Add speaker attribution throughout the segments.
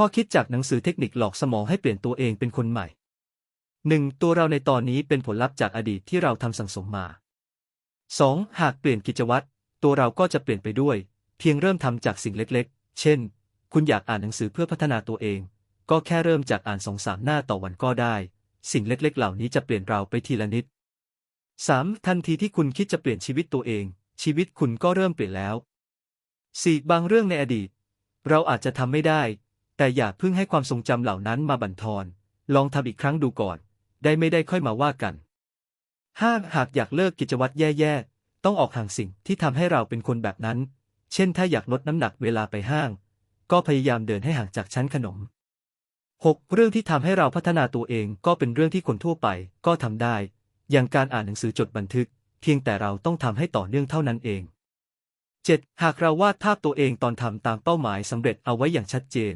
Speaker 1: ข้อคิดจากหนังสือเทคนิคหลอกสมองให้เปลี่ยนตัวเองเป็นคนใหม่ 1. ตัวเราในตอนนี้เป็นผลลัพธ์จากอดีตที่เราทำสั่งสมมา 2. หากเปลี่ยนกิจวัตร ตัวเราก็จะเปลี่ยนไปด้วย เพียงเริ่มทำจากสิ่งเล็กๆ เช่น คุณอยากอ่านหนังสือเพื่อพัฒนาตัวเอง ก็แค่เริ่มจากอ่านสองสามหน้าต่อวันก็ได้ สิ่งเล็กๆ เหล่านี้จะเปลี่ยนเราไปทีละนิด 3. ทันทีที่คุณคิดจะเปลี่ยนชีวิตตัวเอง ชีวิตคุณก็เริ่มเปลี่ยนแล้ว 4. บางเรื่องในอดีต เราอาจจะทำไม่ได้ แต่อย่าเพิ่งให้ความทรงจำเหล่านั้นมาบั่นทอน ลองทำอีกครั้งดูก่อน ได้ไม่ได้ค่อยมาว่ากัน 5. หากอยากเลิกกิจวัตรแย่ๆ ต้องออกห่างสิ่งที่ทำให้เราเป็นคนแบบนั้น เช่นถ้าอยากลดน้ำหนักเวลาไปห้าง ก็พยายามเดินให้ห่างจากชั้นขนม 6. เรื่องที่ทำให้เราพัฒนาตัวเองก็เป็นเรื่องที่คนทั่วไปก็ทำได้ อย่างการอ่านหนังสือจดบันทึก เพียงแต่เราต้องทำให้ต่อเนื่องเท่านั้นเอง 7. หากเราวาดภาพตัวเองตอนทำตามเป้าหมายสำเร็จเอาไว้อย่างชัดเจน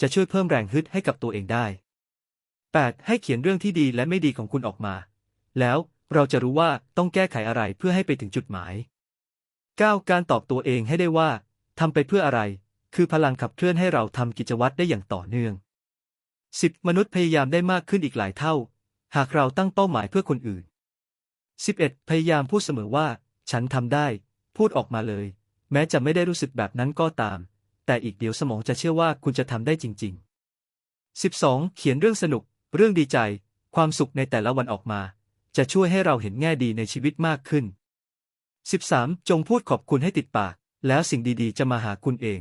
Speaker 1: จะช่วยเพิ่มแรงฮึดให้กับตัวเองได้ 8. ให้เขียนเรื่องที่ดีและไม่ดีของคุณออกมา แล้วเราจะรู้ว่าต้องแก้ไขอะไรเพื่อให้ไปถึงจุดหมาย 9. การตอบตัวเองให้ได้ว่าทำไปเพื่ออะไร คือพลังขับเคลื่อนให้เราทำกิจวัตรได้อย่างต่อเนื่อง 10. มนุษย์พยายามได้มากขึ้นอีกหลายเท่า หากเราตั้งเป้าหมายเพื่อคนอื่น 11. พยายามพูดเสมอว่า ฉันทำได้ พูดออกมาเลย แม้จะไม่ได้รู้สึกแบบนั้นก็ตาม แต่อีกเดี๋ยวสมองจะเชื่อว่าคุณจะทำได้จริง ๆ 12. เขียนเรื่องสนุก เรื่องดีใจ ความสุขในแต่ละวันออกมา จะช่วยให้เราเห็นแง่ดีในชีวิตมากขึ้น 13. จงพูดขอบคุณให้ติดปาก แล้วสิ่งดีๆ จะมาหาคุณเอง